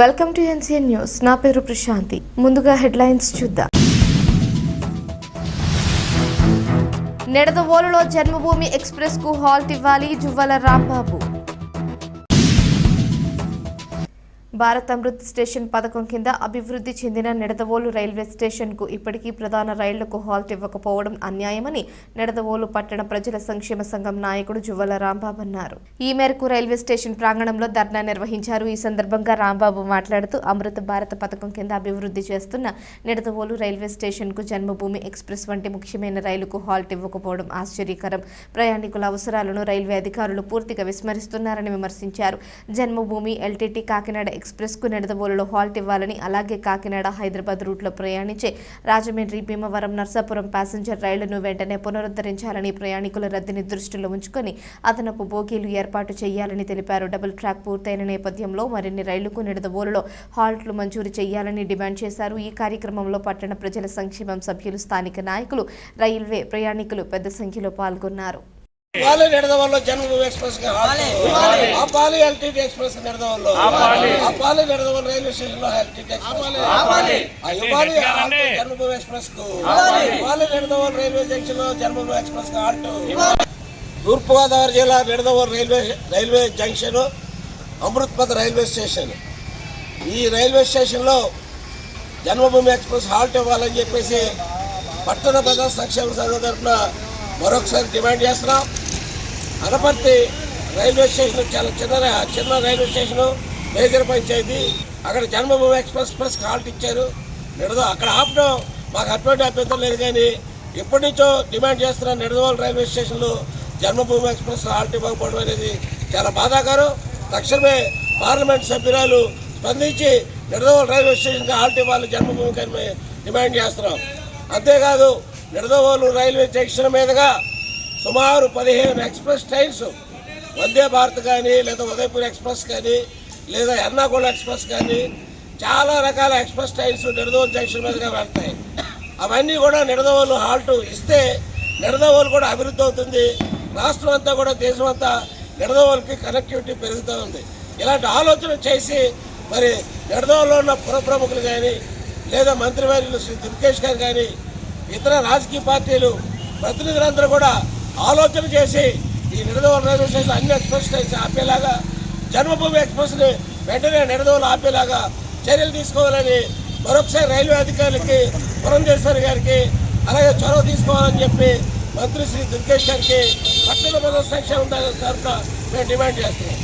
Welcome to NCN news. నా పేరు ప్రశాంతి. ముందుగా హెడ్లైన్స్ చూద్దాం. నెడదవోలులో జన్మభూమి ఎక్స్ప్రెస్కు హాల్ట్ ఇవ్వాలి జువ్వల రాంబాబు. భారత్ అమృత్ స్టేషన్ పథకం కింద అభివృద్ధి చెందిన నిడదవోలు రైల్వే స్టేషన్కు ఇప్పటికీ ప్రధాన రైళ్ళకు హాల్ట్ ఇవ్వకపోవడం అన్యాయమని నిడదవోలు పట్టణ ప్రజల సంక్షేమ సంఘం నాయకుడు జువ్వల రాంబాబు అన్నారు. ఈ మేరకు రైల్వే స్టేషన్ ప్రాంగణంలో ధర్నా నిర్వహించారు. ఈ సందర్భంగా రాంబాబు మాట్లాడుతూ అమృత భారత పథకం కింద అభివృద్ధి చేస్తున్న నిడదవోలు రైల్వే స్టేషన్కు జన్మభూమి ఎక్స్ప్రెస్ వంటి ముఖ్యమైన రైలుకు హాల్ట్ ఇవ్వకపోవడం ఆశ్చర్యకరం. ప్రయాణికుల అవసరాలను రైల్వే అధికారులు పూర్తిగా విస్మరిస్తున్నారని విమర్శించారు. జన్మభూమి ఎల్టీటీ కాకినాడ ఎక్స్ప్రెస్కు నిడదవోలులో హాల్ట్ ఇవ్వాలని అలాగే కాకినాడ హైదరాబాద్ రూట్లో ప్రయాణించే రాజమండ్రి భీమవరం నర్సాపురం ప్యాసింజర్ రైళ్ళను వెంటనే పునరుద్ధరించాలని ప్రయాణికుల రద్దీని దృష్టిలో ఉంచుకొని అదనపు బోగీలు ఏర్పాటు చేయాలని తెలిపారు. డబుల్ ట్రాక్ పూర్తయిన నేపథ్యంలో మరిన్ని రైళ్ళకు నిడదవోలులో హాల్ట్లు మంజూరు చేయాలని డిమాండ్ చేశారు. ఈ కార్యక్రమంలో పట్టణ ప్రజల సంక్షేమం సభ్యులు స్థానిక నాయకులు రైల్వే ప్రయాణికులు పెద్ద సంఖ్యలో పాల్గొన్నారు. ఇవ్వాలి నిడదవల్లో జన్మభూమి ఎక్స్ప్రెస్కి ఆపాలి ఎల్టీటీ ఎక్స్ప్రెస్ నిడదవల్లో. ఆపాలి నిడదవల్ రైల్వే స్టేషన్లో ఎల్టీటీ ఎక్స్ప్రెస్. ఆ, జన్మభూమి ఎక్స్ప్రెస్కు ఇవ్వాలి నిడదవల్ రైల్వే జంక్షన్లో జన్మభూమి ఎక్స్ప్రెస్కు ఆల్టో తూర్పుగోదావరి జిల్లా నిడదవల్ రైల్వే రైల్వే జంక్షన్ అమృత్పథ్ రైల్వే స్టేషన్. ఈ రైల్వే స్టేషన్లో జన్మభూమి ఎక్స్ప్రెస్ హాల్ట్ ఇవ్వాలని చెప్పేసి పట్టణ ప్రజా సంక్షేమ సంఘం తరఫున మరొకసారి డిమాండ్ చేస్తున్నాం. అనపర్తి రైల్వే స్టేషన్ చాలా చిన్న చిన్న రైల్వే స్టేషన్ మేజర్ పంచాయతీ. అక్కడ జన్మభూమి ఎక్స్ప్రెస్ ప్రెస్ హాల్ట్ ఇచ్చారు. నిడద అక్కడ ఆపడం మాకు అటువంటి అభ్యంతరం లేదు కానీ ఎప్పటి నుంచో డిమాండ్ చేస్తున్న నిడదవాళ్ళు రైల్వే స్టేషన్లో జన్మభూమి ఎక్స్ప్రెస్ హాల్ట్ ఇవ్వకపోవడం అనేది చాలా బాధాకరం. తక్షణమే పార్లమెంట్ సభ్యురాలు స్పందించి నిడదవోలు రైల్వే స్టేషన్కి హాల్ట్ ఇవ్వాలి జన్మభూమికి డిమాండ్ చేస్తున్నాం. అంతేకాదు నిడదవోలు రైల్వే జంక్షన్ మీదుగా సుమారు పదిహేను ఎక్స్ప్రెస్ ట్రైన్స్ వందే భారత్ కానీ లేదా ఉదయపూర్ ఎక్స్ప్రెస్ కానీ లేదా ఎర్నాకుళం ఎక్స్ప్రెస్ కానీ చాలా రకాల ఎక్స్ప్రెస్ ట్రైన్స్ నిడదవోలు జంక్షన్ మీదుగా వెళ్తాయి. అవన్నీ కూడా నిడదవోలు హాల్ట్ ఇస్తే నిడదవోలు కూడా అభివృద్ధి అవుతుంది. రాష్ట్రం అంతా కూడా దేశం అంతా నిడదవోలకి కనెక్టివిటీ పెరుగుతూ ఉంది. ఇలాంటి ఆలోచన చేసి మరి నిడదవోలో ఉన్న పుర ప్రముఖులు కానీ లేదా మంత్రివర్యులు శ్రీ దుర్గేష్ గారు కానీ ఇతర రాజకీయ పార్టీలు ప్రతినిధులందరూ కూడా ఆలోచన చేసి ఈ నిడదవోలు రైల్వే స్టేషన్ అన్ని ఎక్స్ప్రెస్ ఆపేలాగా జన్మభూమి ఎక్స్ప్రెస్ని వెంటనే నిడదవోలు ఆపేలాగా చర్యలు తీసుకోవాలని మరొకసారి రైల్వే అధికారులకి పురంధేశ్వరి గారికి అలాగే చొరవ తీసుకోవాలని చెప్పి మంత్రి శ్రీ దుర్గేష్ గారికి పట్టణ ప్రజల సంక్షేమం తరఫున మేము డిమాండ్ చేస్తున్నాం.